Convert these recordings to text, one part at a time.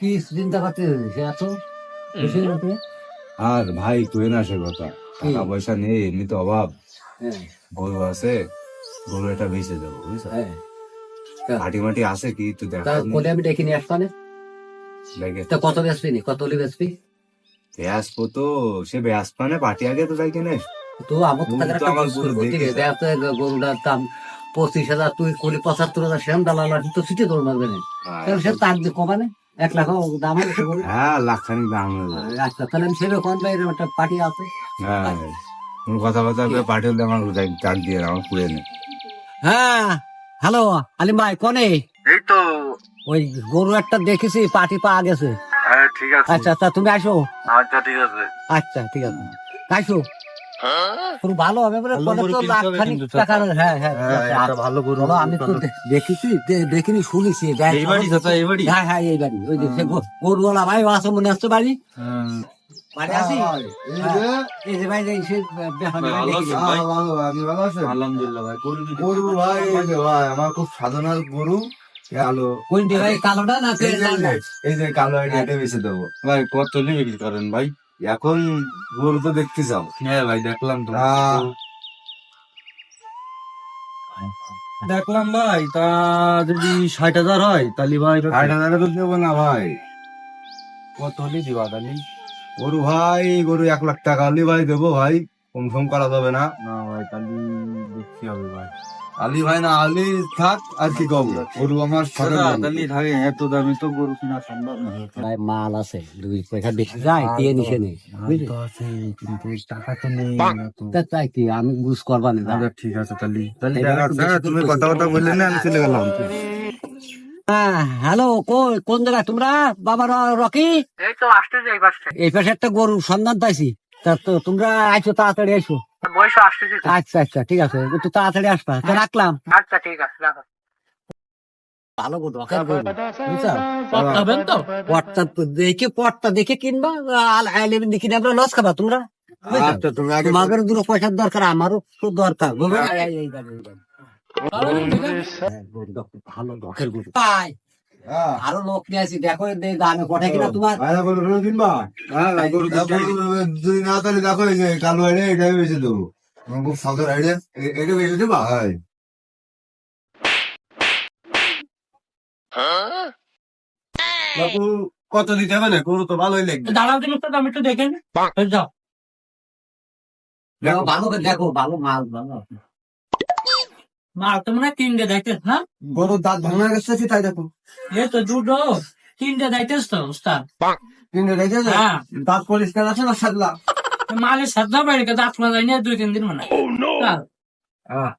কি চিন্তা করতে সে এত খুশি হতে আর ভাই তুই না সে কথা। টাকা পয়সা নেই এমনি তো অভাব। হ্যাঁ। গরু আছে গরু এটা বেঁচে দেবো বুঝছ? হ্যাঁ। হাঁটি মাটি আছে কি তুই দেখা। কোলে আমি ডেকে নিয়ে তা কত নি? কত হলে তো সে আগে তো যাই কিনে। তো আমার তো গরু টাকার তো একটা আমার গরু দেখে গরুটার দাম পঁচিশ হাজার তুই কোটি পঁচাত্তর হাজার সেম দালাল আছে তো সিটে দৌড় মারবে না। সে তার কমানে এক লাখ দাম হ্যাঁ লাখ খানিক দাম আচ্ছা তাহলে আমি সেবে কোন বাইরে একটা পার্টি আছে? হ্যাঁ কোনো কথাবার্তা করে পার্টি হলে আমার ডাক দিয়ে আমার পুড়ে নে। হ্যাঁ হ্যালো আলিম ভাই কনে এই? তো। ওই গরু একটা দেখেছি পার্টি পাওয়া গেছে। হ্যাঁ ঠিক আছে। আচ্ছা আচ্ছা তুমি আসো। আচ্ছা ঠিক আছে। আচ্ছা ঠিক আছে। আসো। ভালো হবে বলে তো কিনতে লাখ খানিক টাকার হ্যাঁ হ্যাঁ একটা ভালো গরু আমি তো দেখেছি দেখিনি শুনেছি এই বাড়ি চাচা এই বাড়ি। হ্যাঁ হ্যাঁ এই বাড়ি। ওই যে গরুওয়ালা ভাই আছে মনে হচ্ছে বাড়ি? বাড়ি আছি হ্যাঁ, এই যে ভাই এই সে বেহান ভালো দেখি। আছেন? ভাই? আপনি ভালো আছেন? আলহামদুলিল্লাহ ভাই গরু গরু ভাই এই যে ভাই আমার খুব সাধনার গরু কালো। কোনটি ভাই কালোটা না এই যে- লালটা? এই যে কালো এটা বেছে দেবো। ভাই কত নিয়ে বিক্রি করেন ভাই? এখন গরু তো দেখতে যাও। হ্যাঁ ভাই দেখলাম তো। দেখলাম ভাই তা যদি ষাট হাজার হয় তাহলে ভাই ষাট হাজারে তো দেবো না ভাই। কত হলে দিবা তাহলে? গরু ভাই গরু এক লাখ টাকা হলে ভাই দেবো ভাই। কম সম করা যাবে না। না ভাই তাহলে দেখতে হবে ভাই। আলি ভাই না আলি থাক আর কি কব গরু আমার তাহলে থাকে এত দামে তো গরু কিনা সম্ভব না। ভাই মাল আছে দুই পয়সা বেশি যায় দিয়ে নিছে নে তো আছে কিন্তু টাকা তো নেই তো তাই কি আমি বুঝ করবা না। আচ্ছা ঠিক আছে তাহলে তাহলে তুমি কথা কথা বললে না আমি চলে গেলাম। হ্যাঁ হ্যালো কই কোন জায়গায় তোমরা? বাবা রকি? এই তো আসতে যাই এই পাশে একটা গরু সন্ধান পাইছি। তা তো তোমরা আইছো তাড়াতাড়ি যেতে আচ্ছা আচ্ছা ঠিক আছে। একটু তাড়াতাড়ি আসবা। তা রাখলাম। আচ্ছা ঠিক আছে রাখো। ভালো দরকার তো? পটটা দেখে পটটা দেখে কিনবা আল আইলেবেন দেখি আমরা লস খাবা। তোমরা? আচ্ছা তুমি আগে তোমাদের দুটো পয়সার দরকার আমারও দরকার বুঝলো? এই, এই, এই গাড়ি, এই গাড়ি। গরুটা খুব ভালো রকের গরু পাই হ্যাঁ। আরও লোক নিয়ে আসি দেখো এই দামে কিনা তোমার। কিনবা? হ্যাঁ ভাই গরু যদি না তাহলে দেখো এই যে কালো বেঁচে দেবো। খুব সাধারণ আইডিয়া এটা বেঁচে দেবা? ভাই। বাবু কত দিতে হবে না? গরু তো ভালোই লাগবে। দাঁড়াও দিন একটু আমি একটু দেখে নি। যাও। দেখো, ভালো দেখো ভালো মাল ভালো। মাল তো মনে তিনটে দেখতেছ না গরুর দাঁত ভাঙা গেছে কি তাই দেখো। এই তো দুটো তিনটে দেখতেছ তো উস্তাদ। তিনটে দেখেছে হ্যাঁ। দাঁত পরিষ্কার আছে না সাদলা? মালের সাদা বাড়িকে দাঁত মারা যায়নি দুই তিন দিন মনে। তার। হ্যাঁ।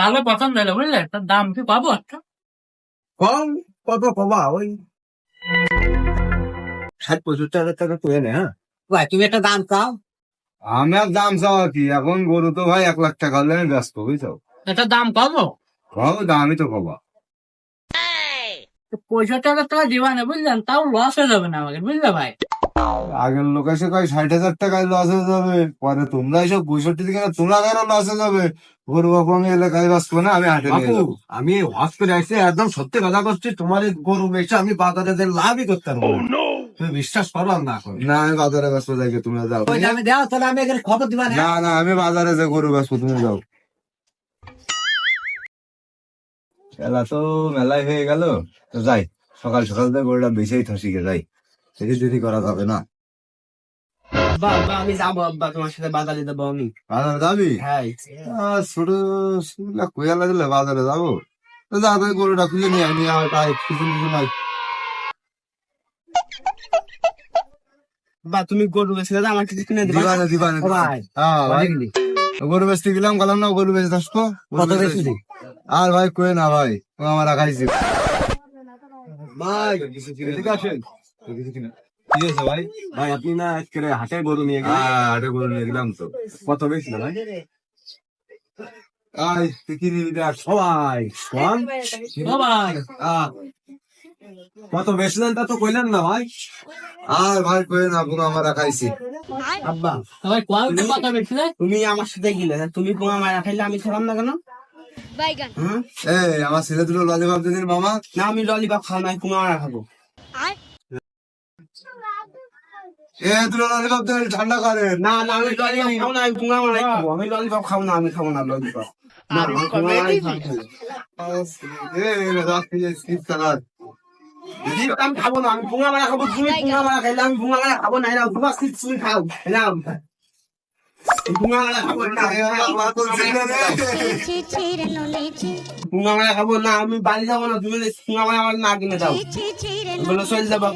ভালো পছন্দ হলো বুঝলে? তার দাম কি পাবো একটা? কম? কত কবা ওই ষাট পঁয়ষট্টি হাজার টাকা তো এনে হ্যাঁ। ভাই তুমি একটা দাম চাও? আমার দাম চাওয়া কি? এখন গরু তো ভাই এক লাখ টাকা হলে আমি ব্যস্ত বুঝছ? এটা দাম পাবো কম দামই তো পঁয়ষট্টি হাজার টাকা দিবা না বুঝলেন তাও লস হয়ে যাবে না আমাকে বুঝলে ভাই? আগের লোক এসে কয় ষাট হাজার টাকায় লস হয়ে যাবে পরে তোমরা এসব পঁয়ষট্টি না তোমরা কেন লস হয়ে যাবে? গরু বাবু আমি এলাকায় বাঁচবো না আমি হাটে নিয়ে যাব। আমি হসপিটালে এসে একদম সত্যি কথা করছি তোমার গরু বেচে আমি বাজারে যে লাভই করতে পারব না। তুমি বিশ্বাস করো আর না করো। না আমি বাজারে বাঁচবো যাইকে তুমি যাও। ওই দামে দেওয়া তাহলে আমি এখানে খবর দিবা না? না না আমি বাজারে যে গরু বাঁচবো তুমি যাও। খেলা তো মেলায় হয়ে গেল। তো যাই সকাল সকাল থেকে গরুটা বেঁচেই গে যাই। দেখি যদি করা যাবে না। বাবা আমি যাব আব্বা তোমার সাথে বাজারে যাব আমি। বাজারে যাবি? হ্যাঁ। ছোট শুনলা দিলে বাজারে যাব? তো যা তাই গরুটা খুলে নিয়ে আমার তাই কিছু কিছু নাই বা তুমি গরু বেচে আমার কিছু কিনে দিবা? ভাই। হ্যাঁ গরু বেচতে গেলাম গেলাম না গরু বেচে থাকব। কত বেশি দিন? আর ভাই কই না ভাই? ও আমার রাখাইছি ভাই ঠিক আছে কি আছে ভাই? ভাই আপনি না আজকে হাটে গরু নিয়ে গেলেন। হ্যাঁ আরে গরু নিয়ে গেলাম তো। কত বেচল ভাই? আই তুই কি নিবি সবাই। ভাই কত বেচলেন তা তো কইলেন না ভাই। আর ভাই কই না পুরো আমার রাখাইছি আব্বা তুমি আমার সাথে গেলে তুমি পোঙা মারা খাইলে আমি ছিলাম না কেন? আমার ছেলে দুটো ললিপপ দিদির মামা। না আমি ললিপপ খাব না কুমারা খাব। এ দুটো ললিপপ দিদির ঠান্ডা করে। না না আমি ললিপপ খাব না আমি কুমারা খাব। আমি ললিপপ খাব না আমি খাব না ললিপপ না আমি কুমারা খাব এ রাত দিয়ে স্কিপ করার আমি খাব না আমি ভুঙা মারা খাব তুমি ভুঙা মারা খাইলে আমি ভুঙা মারা খাব না এরা তোমার খাও এরা খাব না আমি বাড়ি যাব না তুমি মারা না কিনে দাও। বলো চল যাবা